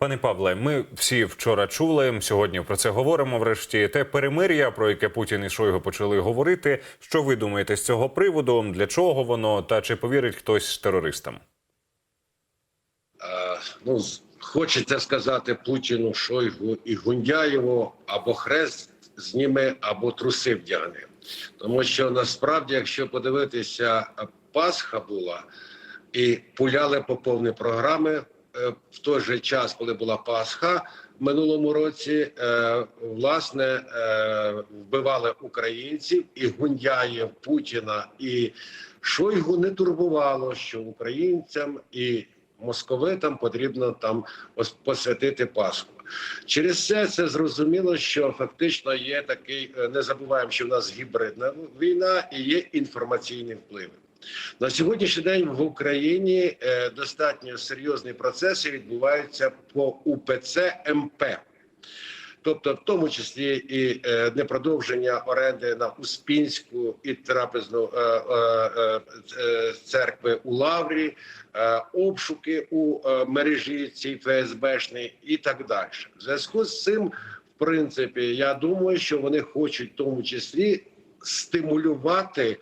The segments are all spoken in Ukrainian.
Пане Павле, ми всі вчора чули. Сьогодні про це говоримо. Врешті те перемир'я, про яке Путін і Шойгу почали говорити. Що ви думаєте з цього приводу? Для чого воно та чи повірить хтось терористам? Е, ну, хочеться сказати Путіну, Шойгу і Гундяєву або хрест зніме, або труси вдягне. Тому що насправді, якщо подивитися, Пасха була і пуляли по повні програми в той же час, коли була Пасха. В минулому році е, власне е, вбивали українців і Гундяєв, Путіна і Шойгу не турбувало, що українцям і московитам потрібно там ос- посвятити Пасху. Через це це зрозуміло, що фактично є такий. е, Не забуваємо, що в нас гібридна війна і є інформаційні впливи. На сьогоднішній день в Україні е, достатньо серйозні процеси відбуваються по УПЦ МП. Тобто, в тому числі і е, непродовження оренди на Успінську і трапезну е, е, е, е, церкви у Лаврі, е, обшуки у е, мережі цій ФСБшній і так далі. В зв'язку з цим, в принципі, я думаю, що вони хочуть в тому числі стимулювати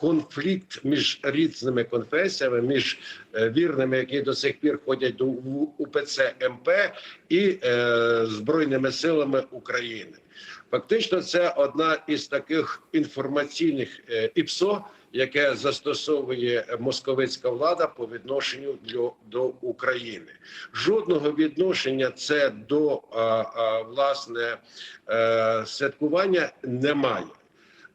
конфлікт між різними конфесіями, між е, вірними, які до сих пір ходять до УПЦ МП, і е, збройними силами України. Фактично, це одна із таких інформаційних е, ІПСО, яке застосовує московицька влада по відношенню до, до України. Жодного відношення це до а, а, власне е, святкування немає.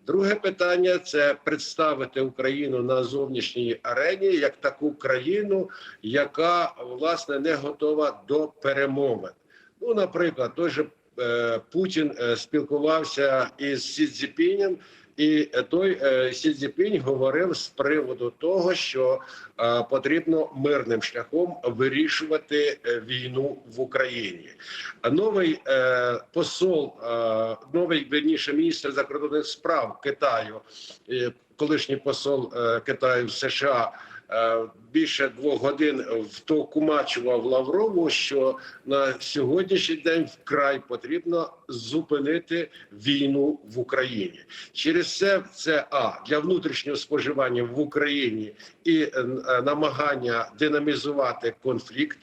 Друге питання це представити Україну на зовнішній арені як таку країну, яка власне не готова до перемовин. Ну, наприклад, той же е, Путін е, спілкувався із Сі Цзіпінем, і той е, Сі Цзіпінь говорив з приводу того, що е, потрібно мирним шляхом вирішувати е, війну в Україні. Новий посол, новий верніше міністр закордонних справ Китаю, колишній посол Китаю в США. Е, Більше двох годин втокумачував Лаврову, що на сьогоднішній день вкрай потрібно зупинити війну в Україні. Через це це а для внутрішнього споживання в Україні і е, е, намагання динамізувати конфлікт.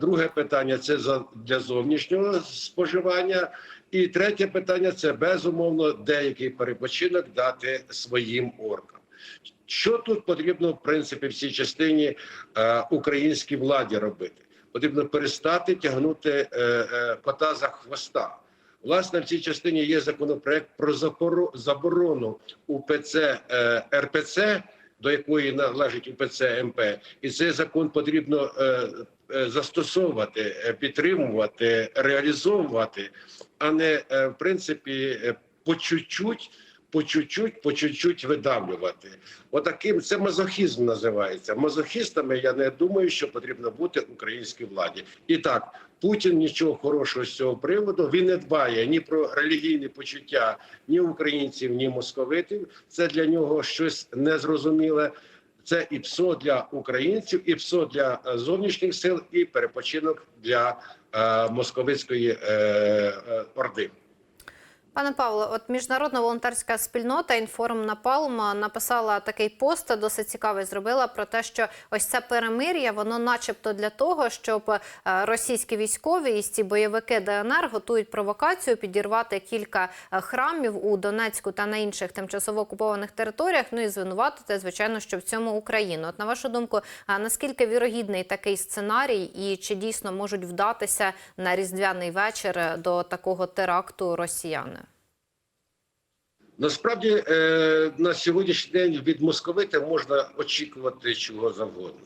Друге питання це за для зовнішнього споживання. І третє питання це безумовно деякий перепочинок дати своїм оркам. Що тут потрібно в принципі в цій частині е, українській владі робити? Потрібно перестати тягнути е, е, кота за хвоста. Власне, в цій частині є законопроект про заборону УПЦ е, РПЦ, до якої належить УПЦ МП, і цей закон потрібно е, е, застосовувати, е, підтримувати, реалізовувати, а не е, в принципі е, по чуть-чуть, по чуть-чуть, по чуть-чуть видавлювати. Отаким це мазохізм називається. Мазохістами я не думаю, що потрібно бути українській владі. І так, Путін нічого хорошого з цього приводу. Він не дбає ні про релігійні почуття ні українців, ні московитів. Це для нього щось незрозуміле. Це і ПСО для українців, і ПСО для е, зовнішніх сил, і перепочинок для е, московицької е, е, орди. Пане Павло, от міжнародна волонтерська спільнота інформ Напалм написала такий пост, досить цікавий зробила про те, що ось це перемир'я, воно, начебто, для того, щоб е, російські військові і ці бойовики ДНР готують провокацію підірвати кілька е, храмів у Донецьку та на інших тимчасово окупованих територіях. Ну і звинуватити, звичайно, що в цьому Україну. От на вашу думку, а наскільки вірогідний такий сценарій, і чи дійсно можуть вдатися на різдвяний вечір до такого теракту росіяни? Насправді е, на сьогоднішній день від московита можна очікувати чого завгодно.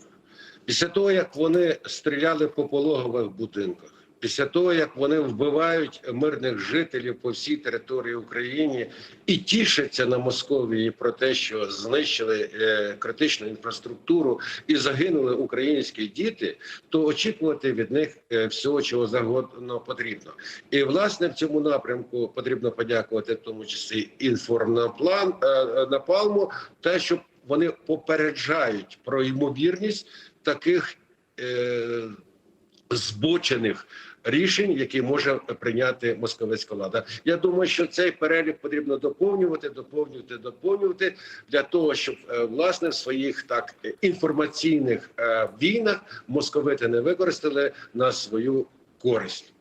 Після того, як вони стріляли по пологових будинках, після того, як вони вбивають мирних жителів по всій території України і тішаться на Московії про те, що знищили е, критичну інфраструктуру і загинули українські діти, то очікувати від них е, всього, чого завгодно потрібно. І власне в цьому напрямку потрібно подякувати, в тому числі інформнаплан е, напалму, те, що вони попереджають про ймовірність таких. Збочених рішень, які може прийняти московська влада. Я думаю, що цей перелік потрібно доповнювати, доповнювати, доповнювати для того, щоб е, власне в своїх так інформаційних е, війнах московити не використали на свою користь.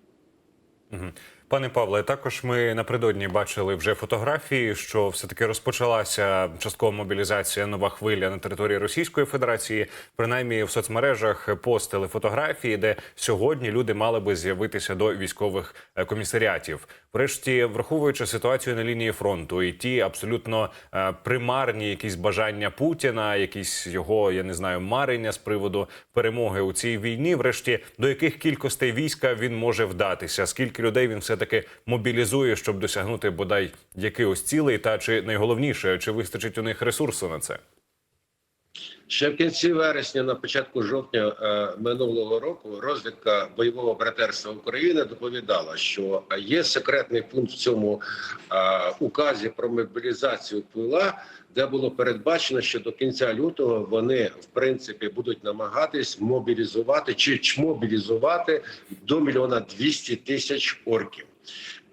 Мгм. Пане Павле, також ми напередодні бачили вже фотографії, що все таки розпочалася часткова мобілізація нова хвиля на території Російської Федерації. Принаймні в соцмережах постили фотографії, де сьогодні люди мали би з'явитися до військових е, комісаріатів. Врешті, враховуючи ситуацію на лінії фронту і ті абсолютно е, примарні якісь бажання Путіна, якісь його я не знаю марення з приводу перемоги у цій війні. Врешті до яких кількостей війська він може вдатися? Скільки людей він все таки мобілізує, щоб досягнути бодай якихось цілей? Та чи найголовніше, чи вистачить у них ресурсу на це? Ще в кінці вересня, на початку жовтня е, минулого року, розвідка бойового братерства України доповідала, що є секретний пункт в цьому е, указі про мобілізацію ПВЛА, де було передбачено, що до кінця лютого вони в принципі будуть намагатись мобілізувати чи чмобілізувати до мільйона двісті тисяч орків.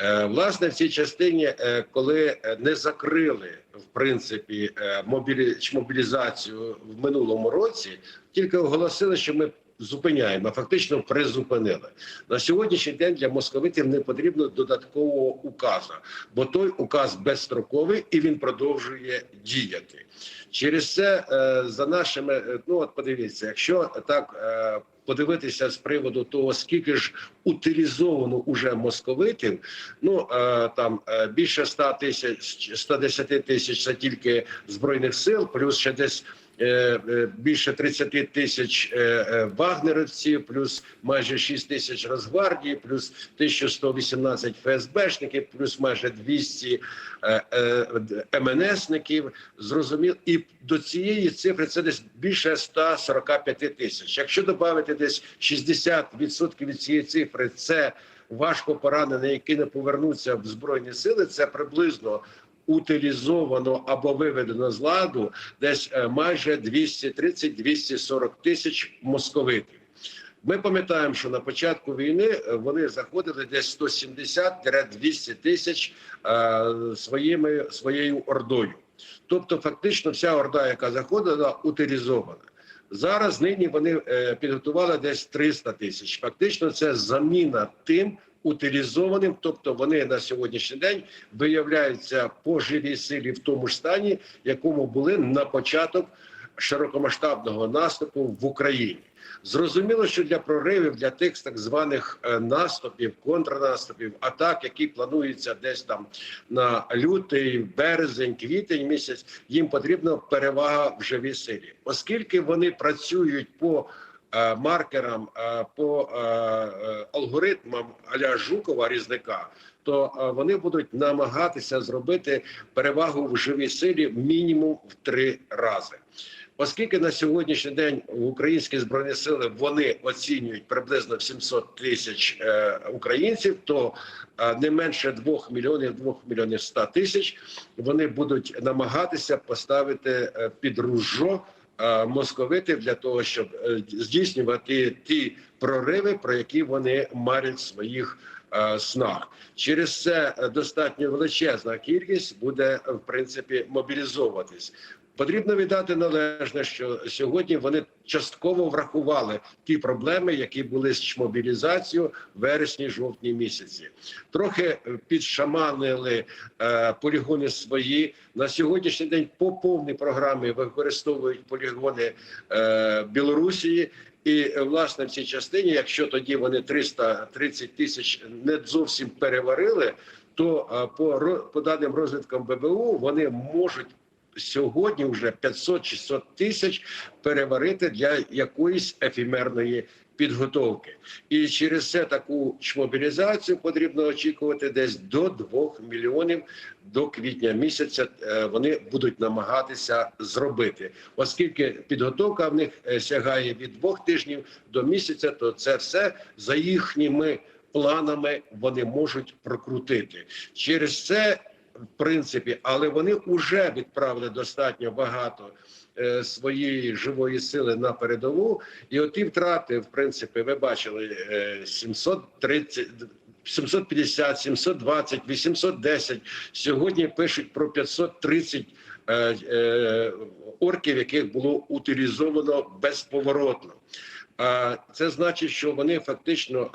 Е, Власне, в цій частині, е, коли е, не закрили в принципі мобілі... мобілізацію в минулому році, тільки оголосили, що ми зупиняємо, а фактично призупинили на сьогоднішній день. Для московитів не потрібно додаткового указу, бо той указ безстроковий і він продовжує діяти. Через це е, за нашими е, ну от подивіться, якщо так. е, Подивитися з приводу того, скільки ж утилізовано уже московитів. Ну там більше 100 тисяч 110 тисяч це тільки збройних сил, плюс ще десь. Е, е, Більше 30 тисяч е, вагнерівців, плюс майже 6 тисяч Росгвардії, плюс 1118 ФСБшників, плюс майже 200 е, е, МНСників. Зрозуміло, і до цієї цифри це десь більше 145 тисяч. Якщо додати десь 60% від цієї цифри, це важко поранені, які не повернуться в збройні сили. Це приблизно утилізовано або виведено з ладу десь е, майже 230-240 тисяч московитів. Ми пам'ятаємо, що на початку війни е, вони заходили десь 170-200 тисяч е, своїми своєю ордою. Тобто, фактично, вся орда, яка заходила, утилізована. Зараз нині вони підготували десь 300 тисяч. Фактично, це заміна тим утилізованим, тобто вони на сьогоднішній день виявляються по живій силі в тому ж стані, якому були на початок широкомасштабного наступу в Україні. Зрозуміло, що для проривів для тих так званих е, наступів, контрнаступів, атак, які плануються десь там на лютий, березень, квітень місяць, їм потрібна перевага в живій силі, оскільки вони працюють по маркерам, е, по е, е, алгоритмам аля Жукова різника. То е, вони будуть намагатися зробити перевагу в живій силі мінімум в три рази. Оскільки на сьогоднішній день в українські збройні сили вони оцінюють приблизно в 700 тисяч е, українців, то е, не менше 2 мільйонів 2 мільйонів 100 тисяч вони будуть намагатися поставити е, під ружжо е, московитів для того, щоб е, здійснювати ті прориви, про які вони марять в своїх е, снах. Через це е, достатньо величезна кількість буде е, в принципі мобілізовуватись. Потрібно віддати належне, що сьогодні вони частково врахували ті проблеми, які були з мобілізацією вересні-жовтні місяці. Трохи е, підшаманили е, полігони свої на сьогоднішній день. По повній програмі використовують полігони е, Білорусії. І е, власне в цій частині, якщо тоді вони 330 тисяч не зовсім переварили, то е, по по даним розвідкам ББУ вони можуть сьогодні вже 500-600 тисяч переварити для якоїсь ефемерної підготовки. І через це таку чмобілізацію потрібно очікувати десь до 2 мільйонів до квітня місяця. е, Вони будуть намагатися зробити, оскільки підготовка в них е, сягає від двох тижнів до місяця, то це все за їхніми планами вони можуть прокрутити через це в принципі, але вони вже відправили достатньо багато е, своєї живої сили на передову. І оті втрати, в принципі, ви бачили е, 730 750, 720, 810. Сьогодні пишуть про 530 е, е, орків, яких було утилізовано безповоротно. А це значить, що вони фактично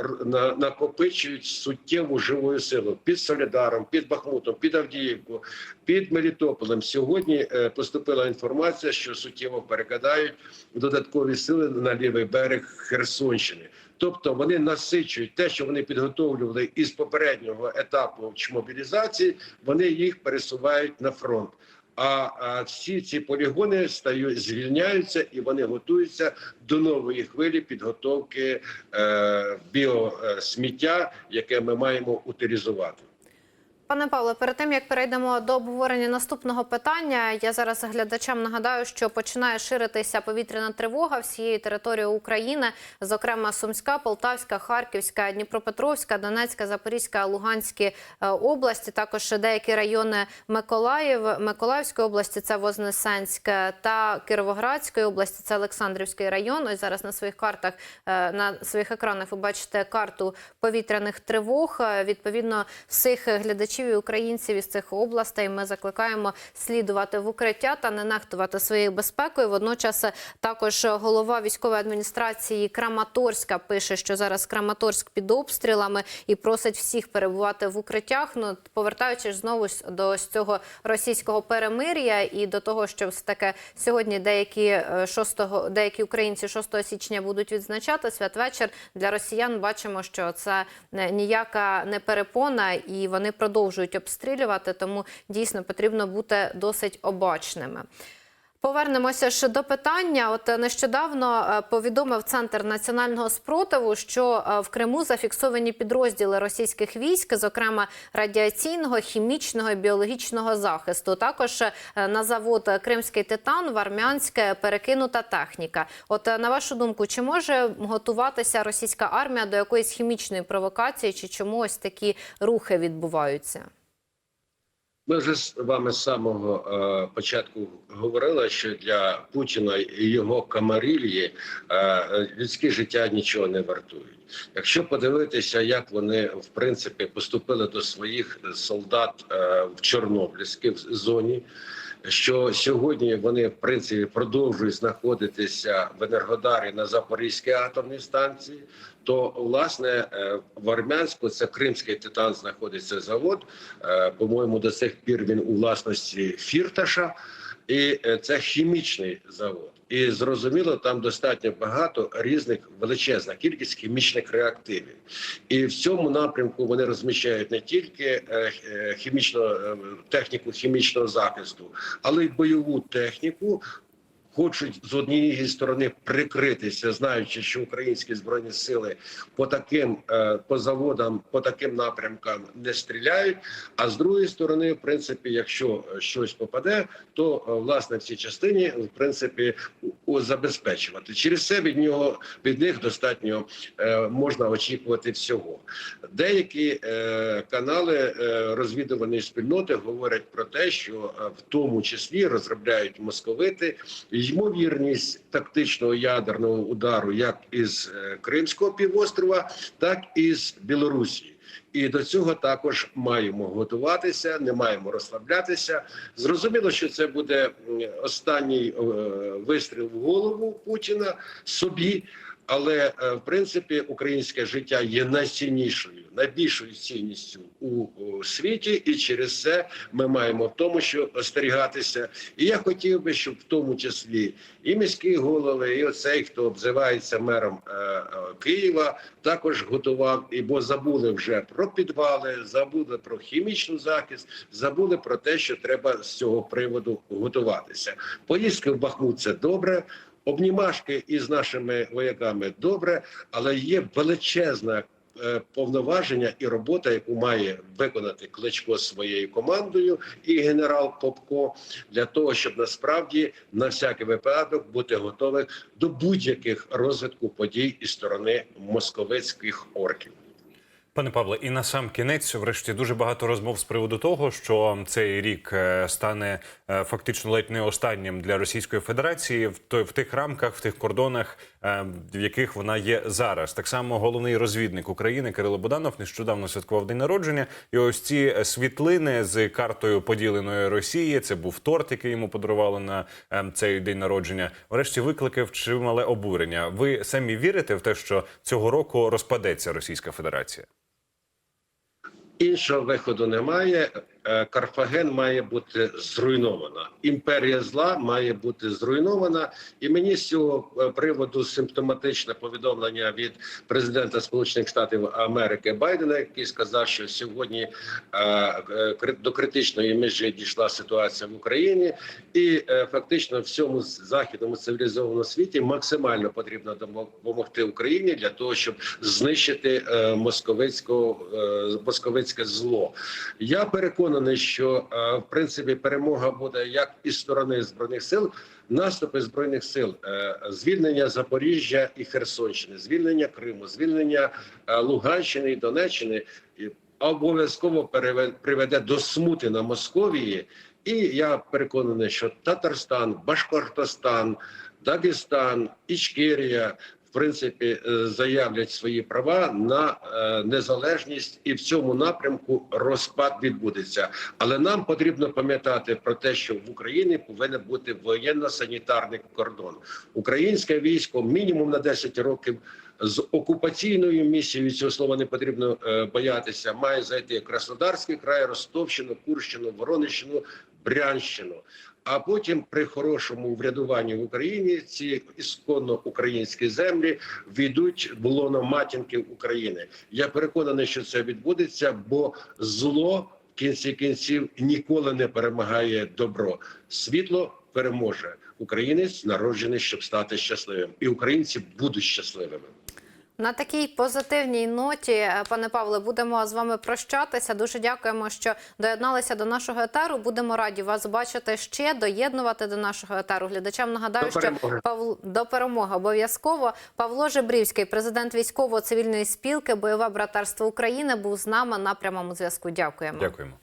накопичують суттєву живу силу під Солідаром, під Бахмутом, під Авдіївку, під Мелітополем. Сьогодні е, поступила інформація, що суттєво перекидають додаткові сили на лівий берег Херсонщини. Тобто вони насичують те, що вони підготовлювали із попереднього етапу мобілізації, вони їх пересувають на фронт. А, а всі ці полігони стають звільняються і вони готуються до нової хвилі підготовки е, біосміття, яке ми маємо утилізувати. Пане Павло, перед тим як перейдемо до обговорення наступного питання, я зараз глядачам нагадаю, що починає ширитися повітряна тривога всією територією України, зокрема Сумська, Полтавська, Харківська, Дніпропетровська, Донецька, Запорізька, Луганські е, області. Також деякі райони Миколаїв, Миколаївської області це Вознесенськ та Кіровоградської області. Це Олександрівський район. Ось зараз на своїх картах е, на своїх екранах ви бачите карту повітряних тривог. Е, Відповідно, всіх глядачів і українців із цих областей ми закликаємо слідувати в укриття та не нехтувати своєю безпекою. Водночас е, також голова військової адміністрації Краматорська пише, що зараз Краматорськ під обстрілами і просить всіх перебувати в укриттях. Ну повертаючись знову до ось цього російського перемир'я і до того, що все таки сьогодні деякі е, 6, деякі українці 6 січня будуть відзначати святвечір. Для росіян бачимо, що це е, ніяка не перепона, і вони продовжують обстрілювати. Тому дійсно потрібно бути досить обачними. Повернемося ж до питання. От е, нещодавно е, повідомив центр національного спротиву, що е, в Криму зафіксовані підрозділи російських військ, зокрема радіаційного, хімічного і біологічного захисту. Також на завод Кримський титан в Армянське перекинута техніка. От на вашу думку, чи може готуватися російська армія до якоїсь хімічної провокації, чи чому ось такі рухи відбуваються? Ми вже з вами з самого е, початку говорили, що для Путіна і його камарильї е, людське життя нічого не вартують. Якщо подивитися, як вони в принципі поступили до своїх солдат е, в Чорнобильській зоні. Що сьогодні вони в принципі продовжують знаходитися в Енергодарі на Запорізькій атомній станції, то власне е, в Армянську це Кримський титан знаходиться завод. Е, По-моєму, до сих пір він у власності Фірташа, і е, це хімічний завод. І зрозуміло, там достатньо багато різних величезна кількість хімічних реактивів, і в цьому напрямку вони розміщають не тільки е, е, хімічну е, техніку хімічного захисту, але й бойову техніку. Хочуть з однієї сторони прикритися, знаючи, що українські збройні сили по таким е, по заводам, по таким напрямкам не стріляють. А з другої сторони, в принципі, якщо е, щось попаде, то е, власне в цій частині в принципі забезпечувати через це від нього від них достатньо можна очікувати всього. Деякі канали розвідувальної спільноти говорять про те, що в тому числі розробляють московити ймовірність тактичного ядерного удару, як із е, Кримського півострова, так і з Білорусі. І до цього також маємо готуватися, не маємо розслаблятися. Зрозуміло, що це буде останній е, вистріл в голову Путіна собі. Але е, в принципі українське життя є найціннішою, найбільшою цінністю у, світі, і через це ми маємо в тому, що остерігатися. І я хотів би, щоб в тому числі і міські голови, і оцей, хто обзивається мером е, е, Києва, також готував, і бо забули вже про підвали, забули про хімічний захист, забули про те, що треба з цього приводу готуватися. Поїздки в Бахмут це добре. Обнімашки із нашими вояками добре, але є величезна е, повноваження і робота, яку має виконати Кличко своєю командою і генерал Попко для того, щоб насправді на всякий випадок бути готовим до будь-яких розвитку подій із сторони московицьких орків. Пане Павле, і на сам кінець, врешті, дуже багато розмов з приводу того, що цей рік е, стане е, фактично ледь не останнім для Російської Федерації в той в тих рамках, в тих кордонах, е, в яких вона є зараз. Так само головний розвідник України Кирило Буданов нещодавно святкував день народження. І ось ці світлини з картою поділеної Росії. Це був торт, який йому подарували на цей день народження. Врешті викликав чимале обурення. Ви самі вірите в те, що цього року розпадеться Російська Федерація? Іншого виходу немає. Е, Карфаген має бути зруйнована. Імперія зла має бути зруйнована. І мені з цього е, приводу симптоматичне повідомлення від президента Сполучених Штатів Америки Байдена, який сказав, що сьогодні е, до критичної межі дійшла ситуація в Україні, і фактично всьому західному цивілізованому світі максимально потрібно допомогти Україні для того, щоб знищити московицького е, московицьке зло. Я переконаний, що е, в принципі перемога буде як із сторони збройних сил. Наступи збройних сил, е, звільнення Запоріжжя і Херсонщини, звільнення Криму, звільнення е, Луганщини і Донеччини обов'язково приведе до смути на Московії. І я переконаний, що Татарстан, Башкортостан, Дагестан, Ічкерія принципі е, заявлять свої права на е, незалежність, і в цьому напрямку розпад відбудеться. Але нам потрібно пам'ятати про те, що в Україні повинен бути воєнно-санітарний кордон. Українське військо мінімум на 10 років. З окупаційною місією цього слова не потрібно е, боятися. Має зайти Краснодарський край, Ростовщину, Курщину, Воронищину, Брянщину. А потім при хорошому врядуванні в Україні ці ісконно українські землі війдуть в лоно матінки України. Я переконаний, що це відбудеться, бо зло в кінці кінців ніколи не перемагає добро. Світло переможе. Українець народжений, щоб стати щасливим, і українці будуть щасливими. На такій позитивній ноті, е, пане Павле, будемо з вами прощатися. Дуже дякуємо, що доєдналися до нашого етеру. Будемо раді вас бачити ще, доєднувати до нашого етеру. Глядачам нагадаю, До що перемоги. Павл до перемоги обов'язково. Павло Жебрівський, президент військово-цивільної спілки, бойове братерство України, був з нами на прямому зв'язку. Дякуємо. Дякуємо.